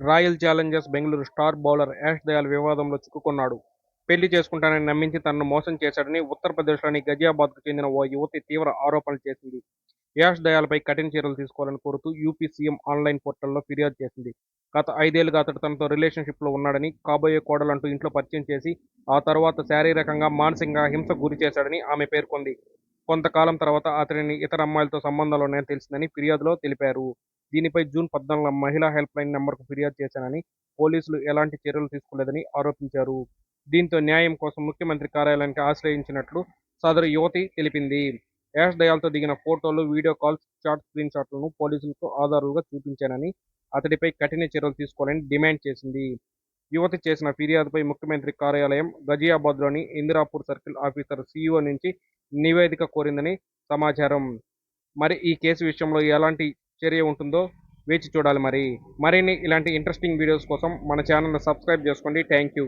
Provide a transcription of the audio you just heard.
Royal Challengers Bengaluru star bowler Yash Dayal వివాదంలో చిక్కుకున్నాడు. పెళ్ళి చేసుకుంటానని నమ్మించి తనను మోసం చేశాడని ఉత్తరప్రదేశ్లోని గజియాబాద్కు చెందిన ఓ యువతి తీవ్ర ఆరోపణలు చేసింది. యాష్ దయాల్పై కఠిన చర్యలు తీసుకోవాలని కోరుతూ యూపీ సీఎం ఆన్లైన్ పోర్టల్లో ఫిర్యాదు చేసింది. గత ఐదేళ్ళుగా అతడు తనతో రిలేషన్షిప్లో ఉన్నాడని కాబోయే కోడలంటూ ఇంట్లో పరిచయం చేసి ఆ తర్వాత శారీరకంగా మానసికంగా హింసకు గురి చేశాడని ఆమె పేర్కొంది. కొంతకాలం తర్వాత అతడిని ఇతర అమ్మాయిలతో సంబంధాలు ఉన్నాయని తెలిసిందని ఫిర్యాదులో తెలిపారు. దీనిపై జూన్ పద్నాలుగున మహిళా హెల్ప్ లైన్ నెంబర్కు ఫిర్యాదు చేశానని పోలీసులు ఎలాంటి చర్యలు తీసుకోలేదని ఆరోపించారు. దీంతో న్యాయం కోసం ముఖ్యమంత్రి కార్యాలయానికి ఆశ్రయించినట్లు సదరు యువతి తెలిపింది. యాష్ దయాల్తో దిగిన ఫోటోలు వీడియో కాల్స్ చాట్ స్క్రీన్ షాట్లను పోలీసులకు ఆధారాలుగా చూపించానని అతడిపై కఠిన చర్యలు తీసుకోవాలని డిమాండ్ చేసింది. యువతి చేసిన ఫిర్యాదుపై ముఖ్యమంత్రి కార్యాలయం గజియాబాద్లోని ఇందిరాపూర్ సర్కిల్ ఆఫీసర్ సీఈఓ నుంచి నివేదిక కోరిందని సమాచారం. మరి ఈ కేసు విషయంలో ఎలాంటి చర్య ఉంటుందో వేచి చూడాలి మరి. మరిన్ని ఇలాంటి ఇంట్రెస్టింగ్ వీడియోస్ కోసం మన ఛానల్ని సబ్స్క్రైబ్ చేసుకోండి. Thank you